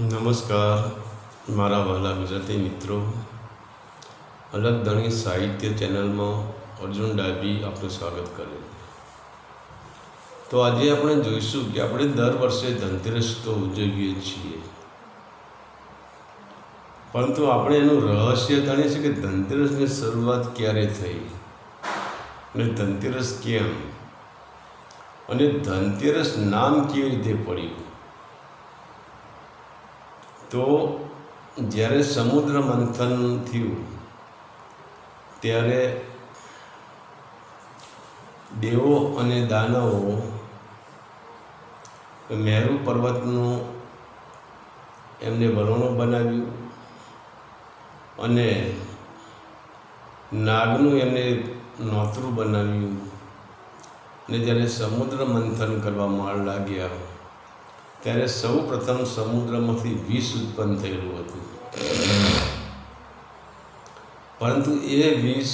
નમસ્કાર. મારા વહાલા ગુજરાતી મિત્રો. અલગ ધણી સાહિત્ય ચેનલમાં અર્જુન ડાબી આપનું સ્વાગત કરે. તો આજે આપણે જોઈશું કે આપણે દર વર્ષે ધનતેરસ તો ઉજવીએ છીએ. પરંતુ આપણે એનું રહસ્ય જાણીએ છીએ કે ધનતેરસની શરૂઆત ક્યારે થઈ અને ધનતેરસ કેમ? અને ધનતેરસ નામ કેવી રીતે પડ્યું? તો જ્યારે સમુદ્ર મંથન થયું, ત્યારે દેવો અને દાનવો મેરુ પર્વતનું એમને વલણો બનાવ્યું અને નાગનું એમને નોતરું બનાવ્યું. અને જ્યારે સમુદ્ર મંથન કરવામાં લાગ્યા ત્યારે સૌ પ્રથમ સમુદ્રમાંથી વિષ ઉત્પન્ન થયેલું હતું. પરંતુ એ વિષ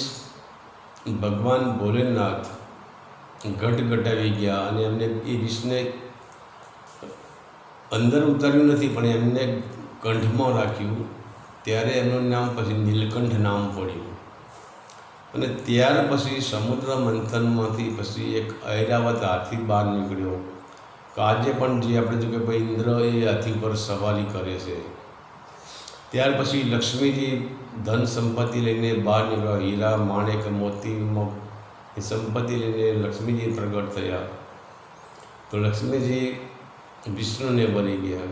ભગવાન ભોલેનાથ ગટગટાવી ગયા અને એમને એ વિષને અંદર ઉતાર્યું નથી, પણ એમને કંઠમાં રાખ્યું. ત્યારે એમનું નામ પછી નીલકંઠ નામ પડ્યું. અને ત્યાર પછી સમુદ્ર મંથનમાંથી પછી એક ઐરાવત હાથી બહાર નીકળ્યો. આજે પણ જે આપણે જો કે ભાઈ ઇન્દ્ર એ હાથી ઉપર સવારી કરે છે, ત્યાર પછી લક્ષ્મીજી ધન સંપત્તિ લઈને બહાર નીકળ્યા, હીરા, માણેક, મોતી એ સંપત્તિ લઈને લક્ષ્મીજી પ્રગટ થયા. તો લક્ષ્મીજી વિષ્ણુને બની ગયા.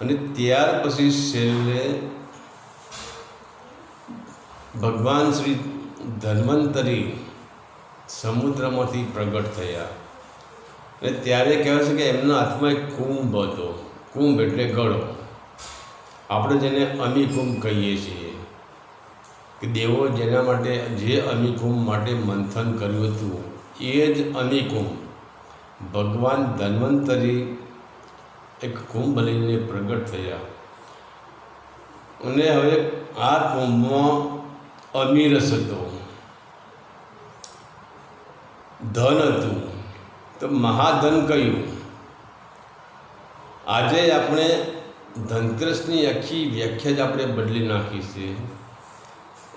અને ત્યાર પછી છેલ્લે ભગવાન શ્રી ધન્વંતરી સમુદ્રમાંથી પ્રગટ થયા. અને ત્યારે કહેવાય છે કે એમના હાથમાં એક કુંભ હતો. કુંભ એટલે ગળો. આપણે જેને અમિકુંભ કહીએ છીએ. કે દેવો જેના માટે, જે અમિકુંભ માટે મંથન કર્યું હતું, એ જ અમિકુંભ. ભગવાન ધન્વંતરી એક કુંભ લઈને પ્રગટ થયા. અને હવે આ કુંભમાં અમીરસ હતો. ધન હતું. તો મહાધન કહ્યું, આજે આપણે ધનતેરસની આખી વ્યાખ્યા જ આપણે બદલી નાખી છે.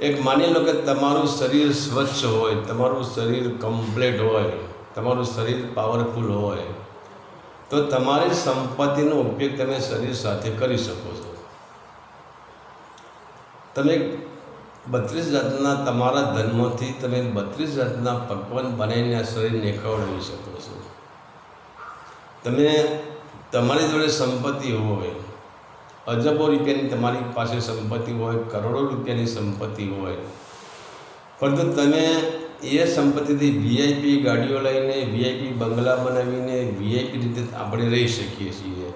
એક માની લો કે તમારું શરીર સ્વચ્છ હોય, તમારું શરીર કમ્પ્લેટ હોય, તમારું શરીર પાવરફુલ હોય, તો તમારી સંપત્તિનો ઉપયોગ તમે શરીર સાથે કરી શકો છો. તમે બત્રીસ જાતના તમારા ધર્મથી તમે બત્રીસ જાતના પકવાન બનાવીને શરીરને ખવડાવી શકો છો. તમે તમારી જોડે સંપત્તિ હોય, અજબો રૂપિયાની તમારી પાસે સંપત્તિ હોય, કરોડો રૂપિયાની સંપત્તિ હોય, પરંતુ તમે એ સંપત્તિથી વીઆઈપી ગાડીઓ લઈને વીઆઈપી બંગલા બનાવીને વીઆઈપી રીતે આપણે રહી શકીએ છીએ.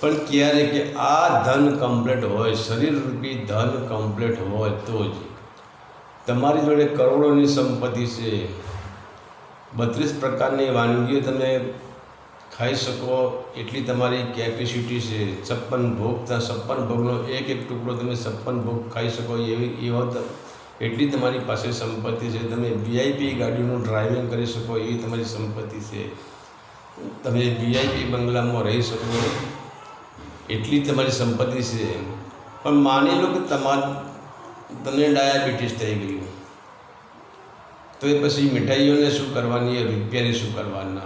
પણ ક્યારે કે આ ધન કમ્પ્લેટ હોય શરીરરૂપી ધન કમ્પ્લેટ હોય તો જ. તમારી જોડે કરોડોની સંપત્તિ છે. બત્રીસ પ્રકારની વાનગીઓ તમે ખાઈ શકો, એટલી તમારી કેપેસિટી છે. છપ્પન ભોગ છપ્પન ભોગનો એક એક ટુકડો તમે છપ્પન ભોગ ખાઈ શકો એવી એવા એટલી તમારી પાસે સંપત્તિ છે. તમે વીઆઈપી ગાડીનું ડ્રાઇવિંગ કરી શકો, એવી તમારી સંપત્તિ છે. તમે વીઆઈપી બંગલામાં રહી શકો. એટલી તમારી સંપત્તિ છે. પણ માની લો કે તમાર, તમને ડાયાબિટીસ થઈ ગયું. તો એ પછી મીઠાઈઓને શું કરવાની, એ રૂપિયાને શું કરવાના?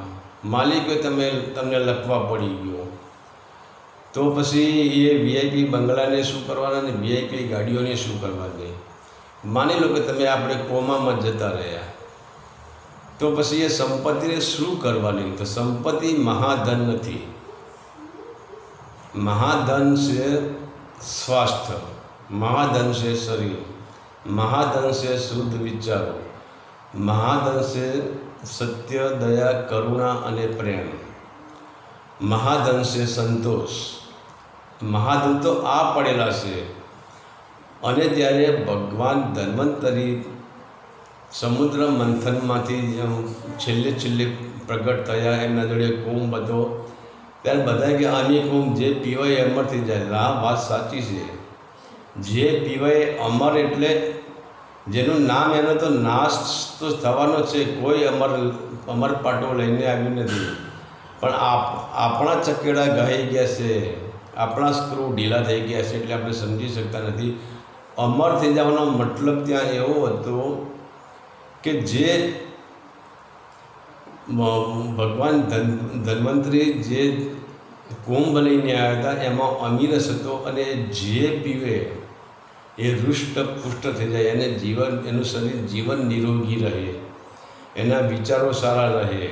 માલિકો તમે, તમને લખવા પડી ગયો. તો પછી એ વીઆઈપી બંગલાને શું કરવાના ને વીઆઈપી ગાડીઓને શું કરવાની માની લો કે તમે આપણે કોમામાં જતા રહ્યા. તો પછી એ સંપત્તિને શું કરવાની? તો સંપત્તિ મહાધન નથી. મહાધન છે સ્વાસ્થ્ય મહાધન છે શરીર મહાધન છે શુદ્ધ વિચારો મહાધન છે સત્ય દયા કરુણા અને પ્રેમ મહાધન છે સંતોષ મહાધન તો આ પડેલા છે અને ત્યારે ભગવાન ધન્વંતરી સમુદ્ર મંથનમાંથી છેલ્લે છેલ્લે પ્રગટ થયા એમના જોડે કુંભ હતો ત્યારે બધા કે આની કોમ જે પીવાય અમર થઈ જાય. આ વાત સાચી છે. જે પીવાય અમર એટલે જેનું નામ એનો તો નાશ તો થવાનો છે. કોઈ અમર અમર પાટો લઈને આવ્યું નથી. પણ આપ, આપણા ચકેડા ગાઈ ગયા છે. આપણા સ્ક્રૂ ઢીલા થઈ ગયા છે એટલે આપણે સમજી શકતા નથી. અમર થઈ જવાનો મતલબ ત્યાં એવો હતો કે જે ભગવાન ધન, ધન્વંતરી જે કુંભ લઈને આવ્યા હતા, એમાં અમીરસ હતો અને જે પીવે એ રુષ્ટ પુષ્ટ થઈ જાય, એને જીવન, એનું શરીર જીવન નિરોગી રહે, એના વિચારો સારા રહે,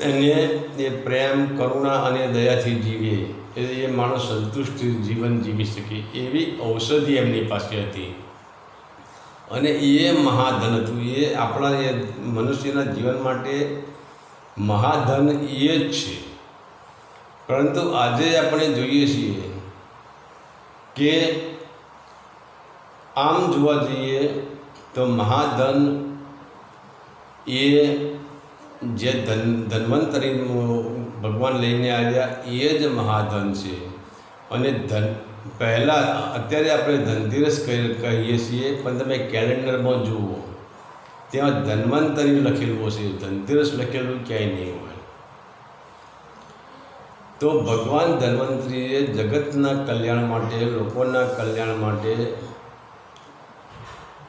એને એ પ્રેમ, કરુણા અને દયાથી જીવે એ માણસ સંતુષ્ટ જીવન જીવી શકે, એવી ઔષધિ એમની પાસે હતી. અને એ મહાધન હતું એ આપણા એ મનુષ્યના જીવન માટે મહાધન એ જ છે. પરંતુ આજે આપણે જોઈએ છીએ કે આમ જોવા જઈએ તો મહાધન એ જે ધન ધન્વંતરી ભગવાન લઈને આવ્યા, એ જ મહાધન છે. અને ધન પહેલાં અત્યારે આપણે ધનતેરસ કહીએ છીએ, પણ તમે કેલેન્ડરમાં જુઓ. ત્યાં ધન્વંતરી લખેલું હશે. ધનતેરસ લખેલું ક્યાંય નહીં હોય. તો ભગવાન ધન્વંતરીએ જગતના કલ્યાણ માટે, લોકોના કલ્યાણ માટે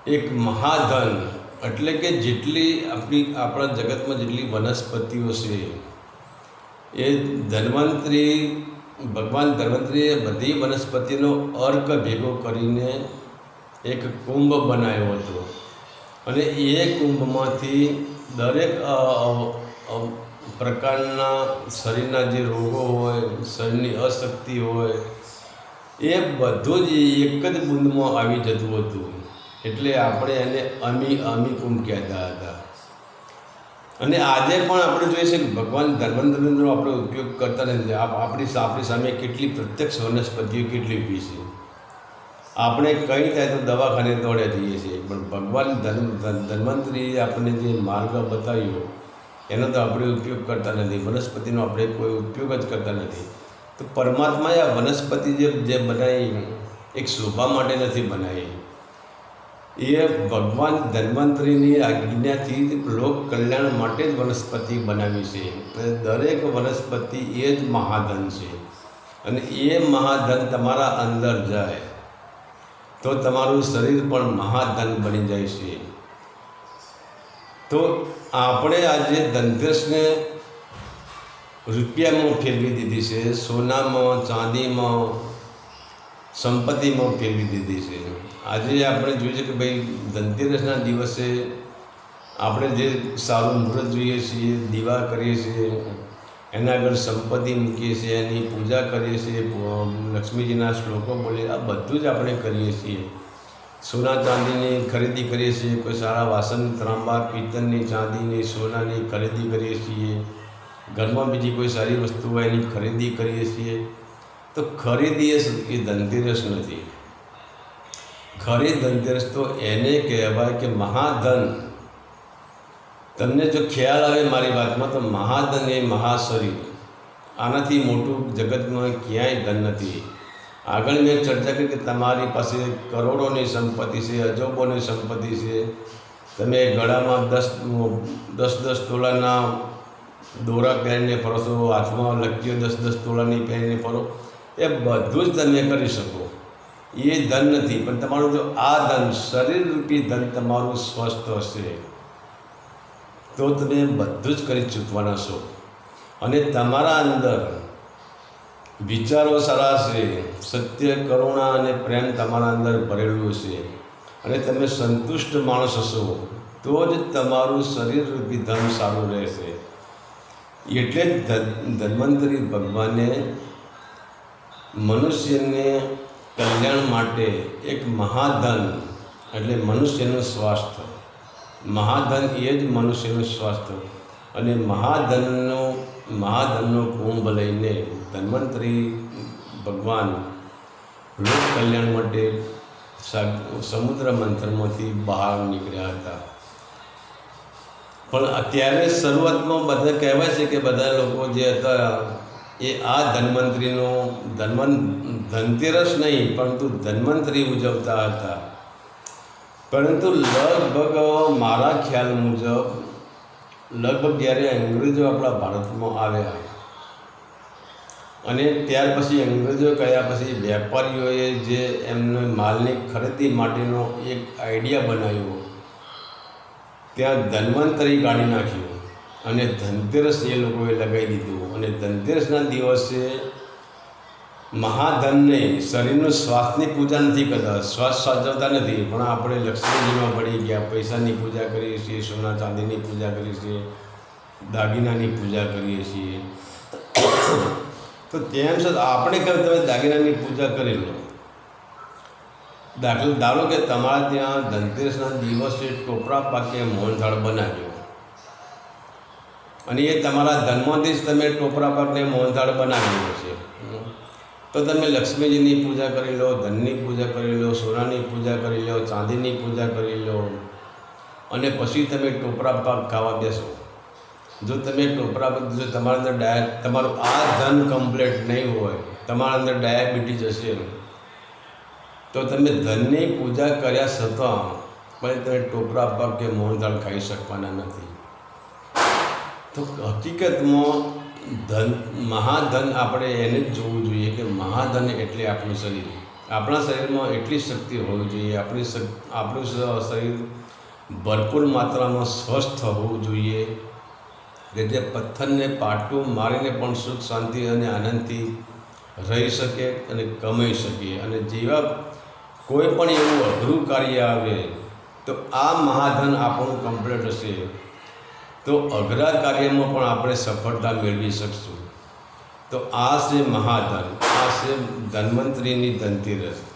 એક મહાધન, એટલે કે જેટલી આપણી, આપણા જગતમાં જેટલી વનસ્પતિઓ છે, એ ધન્વંતરી ભગવાન ધન્વંતરીએ બધી વનસ્પતિનો અર્ક ભેગો કરીને એક કુંભ બનાવ્યો હતો. અને એ કુંભમાંથી દરેક પ્રકારના શરીરના જે રોગો હોય, શરીરની અશક્તિ હોય, એ બધું જ એક જ બુંદમાં આવી જતું હતું. એટલે આપણે એને અમી અમી કુંભ કહેતા હતા. અને આજે પણ આપણે જોઈએ છીએ કે ભગવાન ધર્મેન્દ્રનો આપણે ઉપયોગ કરતા નથી. આપ આપણી આપણી સામે કેટલી પ્રત્યક્ષ વનસ્પતિઓ કેટલી ઊભી છે. આપણે કંઈ થાય તો દવાખાને દોડ્યા જઈએ છીએ. પણ ભગવાન ધર્મ ધન- ધન્વંતરીએ આપણને જે માર્ગ બતાવ્યો, એનો તો આપણે ઉપયોગ કરતા નથી. વનસ્પતિનો આપણે કોઈ ઉપયોગ જ કરતા નથી. તો પરમાત્માએ આ વનસ્પતિ જે જે બનાવી, એક શોભા માટે નથી બનાવી. એ ભગવાન ધન્વંતરીની આજ્ઞાથી લોક કલ્યાણ માટે જ વનસ્પતિ બનાવી છે. દરેક વનસ્પતિ એ જ મહાધન છે. અને એ મહાધન તમારા અંદર જાય, તો તમારું શરીર પણ મહાધન બની જાય છે. તો આપણે આજે ધનતેરસને રૂપિયામાં ફેરવી દીધી છે. સોનામાં, ચાંદીમાં સંપત્તિમાં ફેરવી દીધી છે? આજે આપણે જોઈએ છે કે ભાઈ ધનતેરસના દિવસે આપણે જે સારું મુહૂર્ત જોઈએ છીએ, દીવા કરીએ છીએ, એના આગળ સંપત્તિ મૂકીએ છીએ, એની પૂજા કરીએ છીએ લક્ષ્મીજીના શ્લોકો બોલીએ, આ બધું જ આપણે કરીએ છીએ. સોના ચાંદીની ખરીદી કરીએ છીએ, કોઈ સારા વાસણ ત્રાંબા પિત્તળની ચાંદીની, સોનાની ખરીદી કરીએ છીએ. ઘરમાં બીજી કોઈ સારી વસ્તુ હોય એની ખરીદી કરીએ છીએ. તો ખરીદીએ એ એ ધનતેરસ નથી. ખરી ધનતેરસ તો એને કહેવાય કે મહાધન. તમને જો ખ્યાલ આવે મારી વાતમાં, તો મહાધન એ મહાશરીર. આનાથી મોટું જગતમાં ક્યાંય ધન નથી. આગળ મેં ચર્ચા કરી કે તમારી પાસે કરોડોની સંપત્તિ છે, અજોબોની સંપત્તિ છે. તમે ગળામાં દસ દસ દસ તોલાના દોરા પહેરીને ફરો છો, હાથમાં લકીઓ દસ દસ તોલાની પહેરીને ફરો. એ બધું જ તમે કરી શકો. એ ધન નથી, પણ તમારું જો આ ધન શરીરરૂપી ધન તમારું સ્વસ્થ હશે, તો તમે બધું જ કરી ચૂકવાના છો. અને તમારા અંદર વિચારો સારા છે સત્ય, કરુણા અને પ્રેમ તમારા અંદર ભરેલું છે અને તમે સંતુષ્ટ માણસ હશો, તો જ તમારું શરીરરૂપી ધન સારું રહેશે. એટલે જ ધન- ધન્વંતરી ભગવાને મનુષ્યને કલ્યાણ માટે એક મહાધન, એટલે મનુષ્યનું સ્વાસ્થ્ય. મહાધન એ જ મનુષ્યનું સ્વાસ્થ્ય. અને મહાધનનો મહાધનનો કુંભ લઈને ધન્વંતરી ભગવાન લોક કલ્યાણ માટે સમુદ્ર મંથનમાંથી બહાર નીકળ્યા હતા. પણ અત્યારે શરૂઆતમાં બધા કહેવાય છે કે બધા લોકો જે હતા એ આ ધન્વંતરીનો ધન્વન ધનતેરસ નહીં, પરંતુ ધન્વંતરી ઉજવતા હતા. પરંતુ લગભગ મારા ખ્યાલ મુજબ, લગભગ જ્યારે અંગ્રેજો આપણા ભારતમાં આવ્યા, અને ત્યાર પછી અંગ્રેજો કયા પછી વેપારીઓએ જે એમને માલની ખરીદી માટેનો એક આઈડિયા બનાવ્યો, ત્યાં ધન્વંતરી કાઢી નાખ્યું. અને ધનતેરસ એ લોકોએ લગાવી દીધું. અને ધનતેરસના દિવસે મહાધનને શરીરનું શ્વાસની પૂજા નથી કરતા શ્વાસ સાચવતા નથી. પણ આપણે લક્ષ્મીજીમાં પડી ગયા, પૈસાની પૂજા કરીએ છીએ, સોના ચાંદીની પૂજા કરીએ છીએ, દાગીનાની પૂજા કરીએ છીએ. તો તેમ છતાં આપણે કહે તમે દાગીનાની પૂજા કરી લો? દાખલ ધારો કે તમારા ત્યાં ધનતેરસના દિવસે ટોપરા પાકે મોહનથાળ બનાવ્યો. અને એ તમારા ધર્મથી જ તમે ટોપરા પાકને મોહનથાળ બનાવ્યો છે તો તમે લક્ષ્મીજીની પૂજા કરી લો, ધનની પૂજા કરી લો, સોનાની પૂજા કરી લો, ચાંદીની પૂજા કરી લો. અને પછી તમે ટોપરા પાક ખાવા બેસો. જો તમે ટોપરા પાક, જો તમારા અંદર ડાય, તમારું આ ધન કમ્પ્લીટ નહીં હોય, તમારા અંદર ડાયાબિટીસ હશે. તો તમે ધનની પૂજા કર્યા છતાં પણ તમે ટોપરા પાક કે મોહનથાળ ખાઈ શકવાના નથી. તો હકીકતમાં ધન, મહાધન આપણે એને જ જોવું જોઈએ કે મહાધન એટલે આપણું શરીર. આપણા શરીરમાં એટલી શક્તિ હોવી જોઈએ, આપણી આપણું શરીર ભરપૂર માત્રામાં સ્વસ્થ હોવું જોઈએ, કે જે પથ્થરને પાટું મારીને પણ સુખ, શાંતિ અને આનંદથી રહી શકે અને કમાઈ શકે. અને જેવા કોઈ પણ એવું અઘરું કાર્ય આવે, તો આ મહાધન આપણું કમ્પ્લીટ હશે. તો અઘરા કાર્યમાં પણ આપણે સફળતા મેળવી શકશું. તો આ છે મહાધન, આ છે ધન્વંતરીની ધનતેરસ.